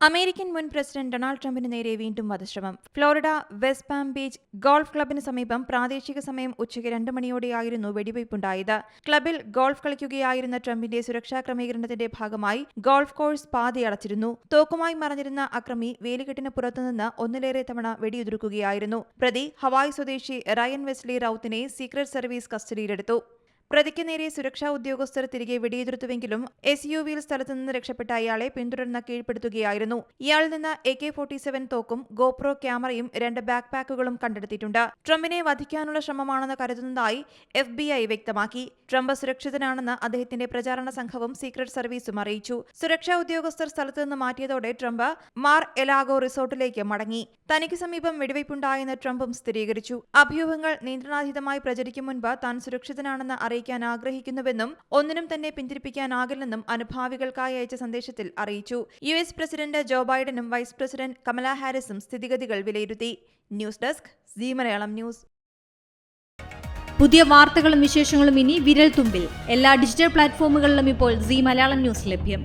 American മുൻ president Donald ട്രംപിന് നേരെ വീണ്ടും വധശ്രമം. Florida West Palm Beach golf ക്ലബിന് സമീപം പ്രാദേശിക സമയം ഉച്ചയ്ക്ക് രണ്ട് മണിയോടെയായിരുന്നു വെടിവയ്പുണ്ടായത്. ക്ലബിൽ ഗോൾഫ് കളിക്കുകയായിരുന്ന ട്രംപിന്റെ സുരക്ഷാ ക്രമീകരണത്തിന്റെ ഭാഗമായി ഗോൾഫ് കോഴ്സ് പാതയടച്ചിരുന്നു. തോക്കുമായി മറഞ്ഞിരുന്ന അക്രമി വേലികെട്ടിന് പുറത്തുനിന്ന് ഒന്നിലേറെ തവണ വെടിയുതിർക്കുകയായിരുന്നു. പ്രതി ഹവായ് സ്വദേശി റയൻ വെസ്ലി റൌത്തിനെ സീക്രട്ട് സർവീസ് കസ്റ്റഡിയിലെടുത്തു. പ്രതിക്ക് നേരെ സുരക്ഷാ ഉദ്യോഗസ്ഥർ തിരികെ വെടിയുതിർത്തുവെങ്കിലും എസ് യു വിയിൽ സ്ഥലത്തു നിന്ന് രക്ഷപ്പെട്ട ഇയാളെ പിന്തുടർന്ന് കീഴ്പ്പെടുത്തുകയായിരുന്നു. ഇയാളിൽ നിന്ന് എ കെ ഫോർട്ടി സെവൻ തോക്കും ഗോപ്രോ ക്യാമറയും രണ്ട് ബാക്ക് പാക്കുകളും കണ്ടെടുത്തിട്ടുണ്ട്. ട്രംപിനെ വധിക്കാനുള്ള ശ്രമമാണെന്ന് കരുതുന്നതായി എഫ് ബി ഐ വ്യക്തമാക്കി. ട്രംപ് സുരക്ഷിതനാണെന്ന് അദ്ദേഹത്തിന്റെ പ്രചാരണ സംഘവും സീക്രട്ട് സർവീസും അറിയിച്ചു. സുരക്ഷാ ഉദ്യോഗസ്ഥർ സ്ഥലത്തു നിന്ന് മാറ്റിയതോടെ ട്രംപ് മാർ എലാഗോ റിസോർട്ടിലേക്ക് മടങ്ങി. തനിക്ക് സമീപം വെടിവയ്പുണ്ടായെന്ന് ട്രംപും സ്ഥിരീകരിച്ചു. അഭ്യൂഹങ്ങൾ നിയന്ത്രണാതീതമായി പ്രചരിക്കും മുൻപ് താൻ സുരക്ഷിതനാണെന്ന് അറിയിക്കാൻ ആഗ്രഹിക്കുന്നുവെന്നും ഒന്നിനും തന്നെ പിന്തിരിപ്പിക്കാനാകില്ലെന്നും അനുഭാവികൾക്കായി അയച്ച സന്ദേശത്തിൽ അറിയിച്ചു. യു എസ് പ്രസിഡന്റ് ജോ ബൈഡനും വൈസ് പ്രസിഡന്റ് കമല ഹാരിസും സ്ഥിതിഗതികൾ വിലയിരുത്തി. News desk C Malayalam news. പുതിയ വാർത്തകളും വിശേഷങ്ങളും ഇനി വിരൽ തുമ്പിൽ എല്ലാ ഡിജിറ്റൽ പ്ലാറ്റ്ഫോമുകളിലും ഇപ്പോൾ സി മലയാളം ന്യൂസ് ലഭ്യം.